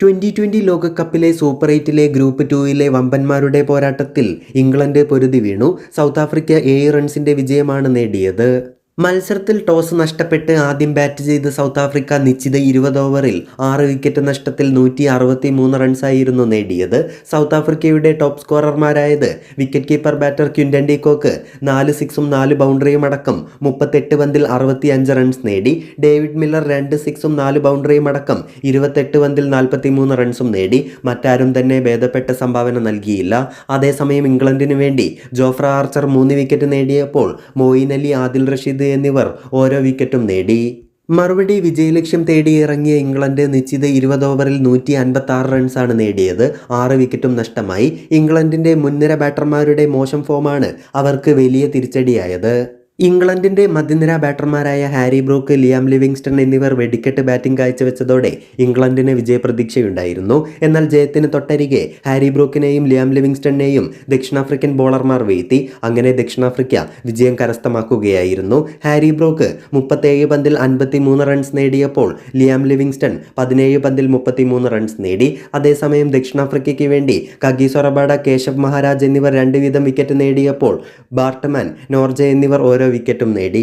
Twenty twenty ലോകകപ്പിലെ super എയ്റ്റിലെ group ടൂയിലെ വമ്പന്മാരുടെ പോരാട്ടത്തിൽ ഇംഗ്ലണ്ട് പൊരുതി വീണു. സൗത്ത് ആഫ്രിക്ക ഏഴ് റൺസിന്റെ വിജയമാണ് നേടിയത്. മത്സരത്തിൽ ടോസ് നഷ്ടപ്പെട്ട് ആദ്യം ബാറ്റ് ചെയ്ത സൗത്ത് ആഫ്രിക്ക നിശ്ചിത ഇരുപത് ഓവറിൽ ആറ് വിക്കറ്റ് നഷ്ടത്തിൽ നൂറ്റി അറുപത്തി മൂന്ന് റൺസായിരുന്നു നേടിയത്. സൗത്ത് ആഫ്രിക്കയുടെ top സ്കോറർമാരായത് wicket keeper batter Quinton de Kock നാല് സിക്സും നാല് ബൗണ്ടറിയും അടക്കം മുപ്പത്തെട്ട് പന്തിൽ അറുപത്തി അഞ്ച് റൺസ് നേടി. ഡേവിഡ് മില്ലർ രണ്ട് സിക്സും നാല് ബൗണ്ടറിയും അടക്കം ഇരുപത്തെട്ട് പന്തിൽ നാൽപ്പത്തി മൂന്ന് റൺസും നേടി. മറ്റാരും തന്നെ ഭേദപ്പെട്ട സംഭാവന നൽകിയില്ല. അതേസമയം ഇംഗ്ലണ്ടിന് വേണ്ടി ജോഫ്ര ആർച്ചർ മൂന്ന് വിക്കറ്റ് നേടിയപ്പോൾ മോയിൻ അലി ആദിൽ റഷീദ് എന്നിവർ ഓരോ വിക്കറ്റും നേടി. മറുപടി വിജയലക്ഷ്യം തേടി ഇറങ്ങിയ ഇംഗ്ലണ്ട് നിശ്ചിത ഇരുപത് ഓവറിൽ നൂറ്റി അൻപത്തി ആറ് റൺസാണ് നേടിയത്. ആറ് വിക്കറ്റും നഷ്ടമായി. ഇംഗ്ലണ്ടിന്റെ മുൻനിര ബാറ്റർമാരുടെ മോശം ഫോമാണ് അവർക്ക് വലിയ തിരിച്ചടിയായത്. ഇംഗ്ലണ്ടിന്റെ മധ്യനിര ബാറ്റർമാരായ ഹാരി ബ്രോക്ക് ലിയാം ലിവിങ്സ്റ്റൺ എന്നിവർ വെടിക്കെട്ട് ബാറ്റിംഗ് കാഴ്ചവെച്ചതോടെ ഇംഗ്ലണ്ടിന് വിജയപ്രതീക്ഷയുണ്ടായിരുന്നു. എന്നാൽ ജയത്തിന് തൊട്ടരികെ ഹാരി ബ്രോക്കിനെയും ലിയാം ലിവിങ്സ്റ്റണിനെയും ദക്ഷിണാഫ്രിക്കൻ ബോളർമാർ വീഴ്ത്തി. അങ്ങനെ ദക്ഷിണാഫ്രിക്ക വിജയം കരസ്ഥമാക്കുകയായിരുന്നു. ഹാരി ബ്രോക്ക് മുപ്പത്തേഴ് പന്തിൽ അൻപത്തി മൂന്ന് റൺസ് നേടിയപ്പോൾ ലിയാം ലിവിങ്സ്റ്റൺ പതിനേഴ് പന്തിൽ മുപ്പത്തിമൂന്ന് റൺസ് നേടി. അതേസമയം ദക്ഷിണാഫ്രിക്കയ്ക്ക് വേണ്ടി കഗി സൊറബാഡ കേശവ് മഹാരാജ് എന്നിവർ രണ്ട് വീതം വിക്കറ്റ് നേടിയപ്പോൾ ബാർട്ട്മാൻ നോർജ എന്നിവർ ഓരോ വിക്കറ്റും നേടി.